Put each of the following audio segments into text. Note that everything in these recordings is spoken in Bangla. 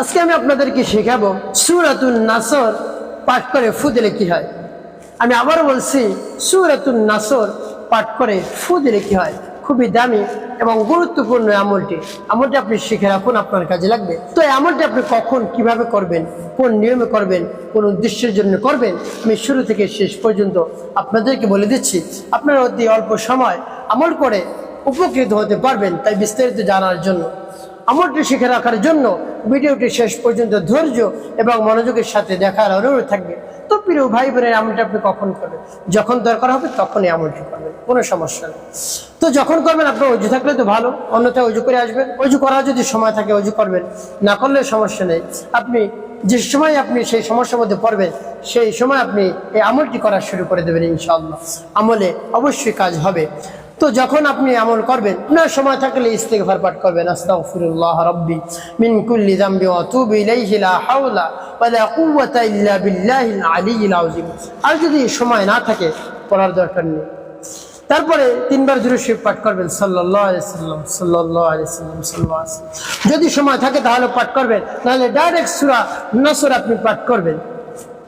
আজকে আমি আপনাদেরকে শেখাবো সুরাতুন নাসর পাঠ করে ফু দিলে কি হয়। আমি আবার বলছি, সুরাতুন নাসর পাঠ করে ফু দিলে কি হয়? খুবই দামি এবং গুরুত্বপূর্ণ আমলটি। আমলটি আপনি শিখে রাখুন, আপনার কাজে লাগবে। তো এই আমলটি আপনি কখন কীভাবে করবেন, কোন নিয়মে করবেন, কোন উদ্দেশ্যের জন্য করবেন, আমি শুরু থেকে শেষ পর্যন্ত আপনাদেরকে বলে দিচ্ছি। আপনারা অতি অল্প সময় আমল করে উপকৃত হতে পারবেন, তাই বিস্তারিত জানার জন্য। আমলটি শিখে রাখার জন্য ভিডিওটি শেষ পর্যন্ত ধৈর্য এবং মনোযোগের সাথে দেখার অনুরোধ থাকবে। তো প্রিয় ভাই বোনের আমলটি আপনি কখন করবেন? যখন দরকার হবে তখনই আমলটি করবেন, কোনো সমস্যা নেই। তো যখন করবেন, আপনার অজু থাকলে তো ভালো, অন্যথায় অজু করে আসবেন। অজু করার যদি সময় থাকে, অজু করবেন। না করলে সমস্যা নেই। আপনি যে সময় আপনি সেই সমস্যার মধ্যে পড়বেন, সেই সময় আপনি এই আমলটি করা শুরু করে দেবেন ইনশাআল্লাহ। আমলে অবশ্যই কাজ হবে। তো যখন আপনি আমল করবেন আপনার সময় থাকলে ইস্তেগফার পাঠ করবেন। আস্তাগফিরুল্লাহ রাব্বি মিন কুল্লি যামবি ওয়া আতুবু ইলাইহি লা হাওলা ওয়া লা কুওয়াতা ইল্লা বিল্লাহিল আলিয়্যিল আযীম। আর যদি সময় না থাকে, পড়ার দরকার নেই। তারপরে তিনবার দুরুশরীফ পাঠ করবেন, সাল্লাল্লাহু আলাইহি সাল্লাম, সাল্লাল্লাহু আলাইহি সাল্লাম, সাল্লাল্লাহু আলাইহি সাল্লাম। যদি সময় থাকে তাহলে পাঠ করবেন, নাহলে ডাইরেক্ট সূরা নসর আপনি পাঠ করবেন।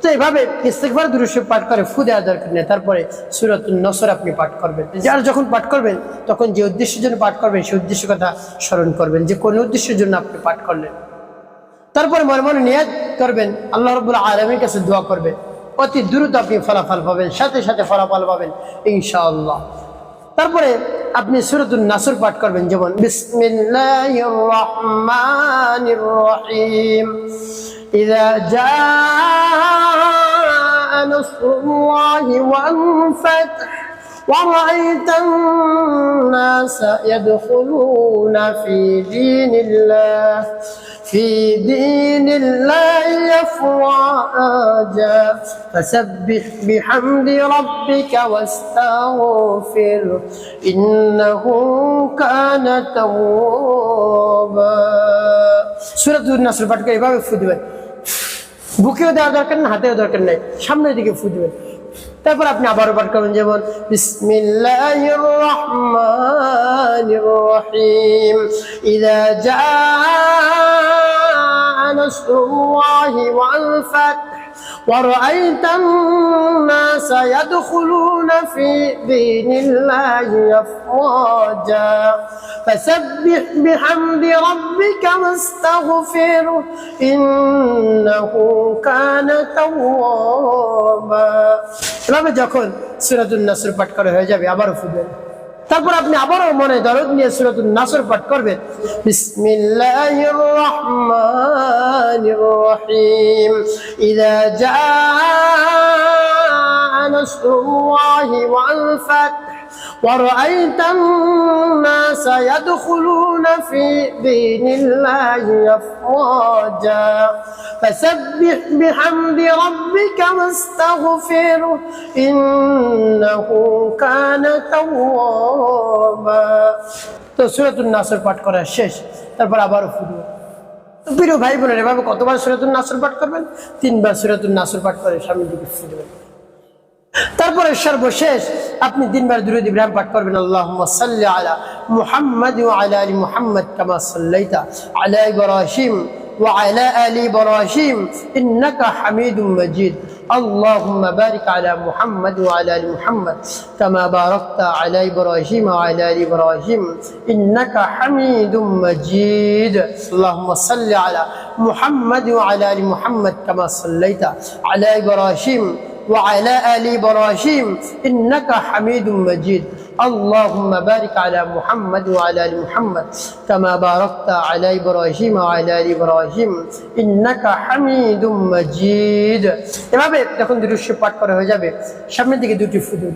তো এইভাবে ইস্তেকবার দুরুশ পাঠ করে, ফু দেওয়া দরকার নেই। তারপরে সুরত নসর আপনি পাঠ করবেন। যার যখন পাঠ করবেন, তখন যে উদ্দেশ্যের জন্য পাঠ করবেন, সেই উদ্দেশ্য কথা স্মরণ করবেন। যে কোন উদ্দেশ্যের জন্য আপনি পাঠ করলেন। তারপরে মনে মনে নিয়াজ করবেন, আল্লাহ রবুল্লা আলমের কাছে দোয়া করবেন। অতি দ্রুত আপনি ফলাফল পাবেন, সাথে সাথে ফলাফল পাবেন, ইনশাআল্লাহ। তারপরে আপনি সুরতুল নাসুর পাঠ করবেন, যেমন বিসমিল্লাহ جاء نصر الله والفتح ورأيت الناس يدخلون في دين الله في دين الله أفواجا فسبح بحمد ربك واستغفره إنه كان توابا سورة النصر পাঠ করে এভাবে ফু দিবেন বুকেও দেওয়া দরকার না, হাতেও দরকার নাই। সামনের দিকে ফু তারপর আপনি আবার পাঠ করবেন যেমন ফাth ورأيت الناس يدخلون في دين الله أفواجا فسبح بحمد ربك واستغفره إنه كان توابا এভাবে যখন সুরাতুল নাসর পাঠ করা হয়ে যাবে আবারও ফুটবেন তারপর আপনি আবারও মনে দরদ নিয়ে সুরত নাসর পাঠ করবেন। বিসমিল্লাহির ورأيت الناس يدخلون في دين الله أفواجا فسبح بحمد ربك واستغفره إنه كان توابا তো সুরাতুল নাসর পাঠ করা শেষ তারপর আবারও ফুটবো তো প্রিয় ভাই বোনের এভাবে কতবার সুরাতুল নাসর পাঠ করবেন তিনবার সুরাতুল নাসর পাঠ করে স্বামীর দিকে ফুটবেন তারপরে সর্বশেষ আপনি তিনবার দুরুদ ইব্রাহিম পাঠ করবেন আল্লাহুম্মা সাল্লি আলা মুহাম্মাদ ওয়া আলা আলি মুহাম্মাদ কামা সাল্লাইতা আলা ইব্রাহিম ওয়া আলা আলি ইব্রাহিম ইন্নাকা হামিদুম মাজিদ اللهم بارك على محمد وعلى ال محمد كما باركت على ابراهيم وعلى ال ابراهيم انك حميد مجيد اللهم صل على محمد وعلى ال محمد كما صليت على ابراهيم وعلى آل إبراهيم إنك حميد مجيد اللهم بارك على محمد وعلى آل محمد كما باركت على إبراهيم وعلى آل إبراهيم إنك حميد مجيد এভাবে যখন দৃশ্য পাঠ করা হয়ে যাবে সামনের দিকে দুটি ফুটুন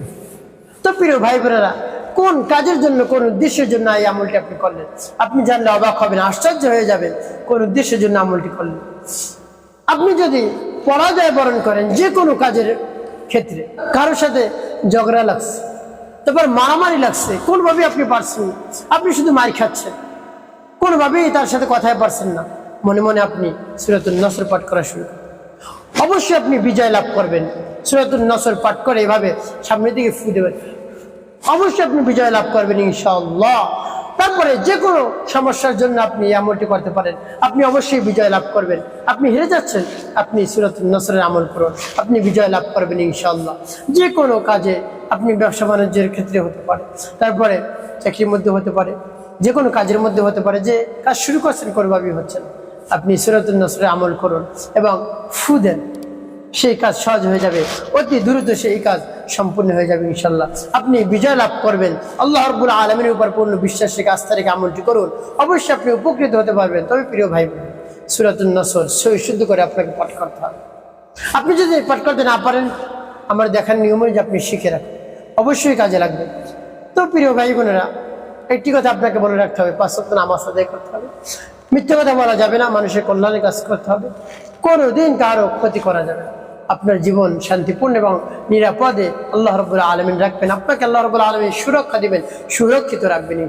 তো প্রিয় ভাই বোনেরা কোন কাজের জন্য কোন উদ্দেশ্যের জন্য এই আমলটি আপনি করলেন আপনি জানলে অবাক হবেন আশ্চর্য হয়ে যাবেন কোন উদ্দেশ্যের জন্য আমলটি করলেন আপনি যদি পরাজয় বরণ করেন যে কোনো কাজের ক্ষেত্রে। কারোর সাথে ঝগড়া লাগছে, তারপর মারামারি লাগছে কোনোভাবে আপনি পারছেন আপনি শুধু মার খাচ্ছেন, কোনোভাবেই তার সাথে কথায় পারছেন না। মনে মনে আপনি সুরাতুল নসর পাঠ করা শুরু। অবশ্যই আপনি বিজয় লাভ করবেন। সুরাতুল নসর পাঠ করে এভাবে সামনের দিকে ফু দেবেন অবশ্যই আপনি বিজয় লাভ করবেন ইনশাআল্লাহ। তারপরে যে কোনো সমস্যার জন্য আপনি আমলটি করতে পারেন। আপনি অবশ্যই বিজয় লাভ করবেন। আপনি হেরে যাচ্ছেন, আপনি সুরত নসরের আমল করুন। আপনি বিজয় লাভ করবেন ইনশাল্লাহ যে কোনো কাজে আপনি ব্যবসা বাণিজ্যের ক্ষেত্রে হতে পারে তারপরে চাকরির মধ্যে হতে পারে, যে কোনো কাজের মধ্যে হতে পারে, যে কাজ শুরু করছেন, কোনোভাবেই হচ্ছে না। আপনি সুরতুল নসরের আমল করুন এবং ফু দেন। সেই কাজ সহজ হয়ে যাবে। অতি দ্রুত সেই কাজ সম্পূর্ণ হয়ে যাবে ইনশাল্লাহ আপনি বিজয় লাভ করবেন। আল্লাহ রব্বুল আলমীর উপর পূর্ণ বিশ্বাস রেখে আস্থা রেখে আমলটি করুন। অবশ্যই আপনি উপকৃত হতে পারবেন। তবে প্রিয় ভাই বোন সুরাতুল নসর সই শুদ্ধ করে আপনাকে পাঠ করতে হবে। আপনি যদি পাঠ করতে না পারেন, আমার দেখার নিয়ম যে আপনি শিখে রাখুন। অবশ্যই কাজে লাগবে। তো প্রিয় ভাই বোনেরা, একটি কথা আপনাকে বলে রাখতে হবে। পাঁচ সপ্তাহ নামাজ আদায় করতে হবে। মিথ্যে কথা বলা যাবে না। মানুষের কল্যাণে কাজ করতে হবে। কোনোদিন কারও ক্ষতি করা যাবে আপনার জীবন শান্তিপূর্ণ এবং নিরাপদে আল্লাহ রবুল্লা আলমিন রাখবেন। আপনাকে আল্লাহ রবুল্লা আলমিন সুরক্ষা দিবেন, সুরক্ষিত রাখবেন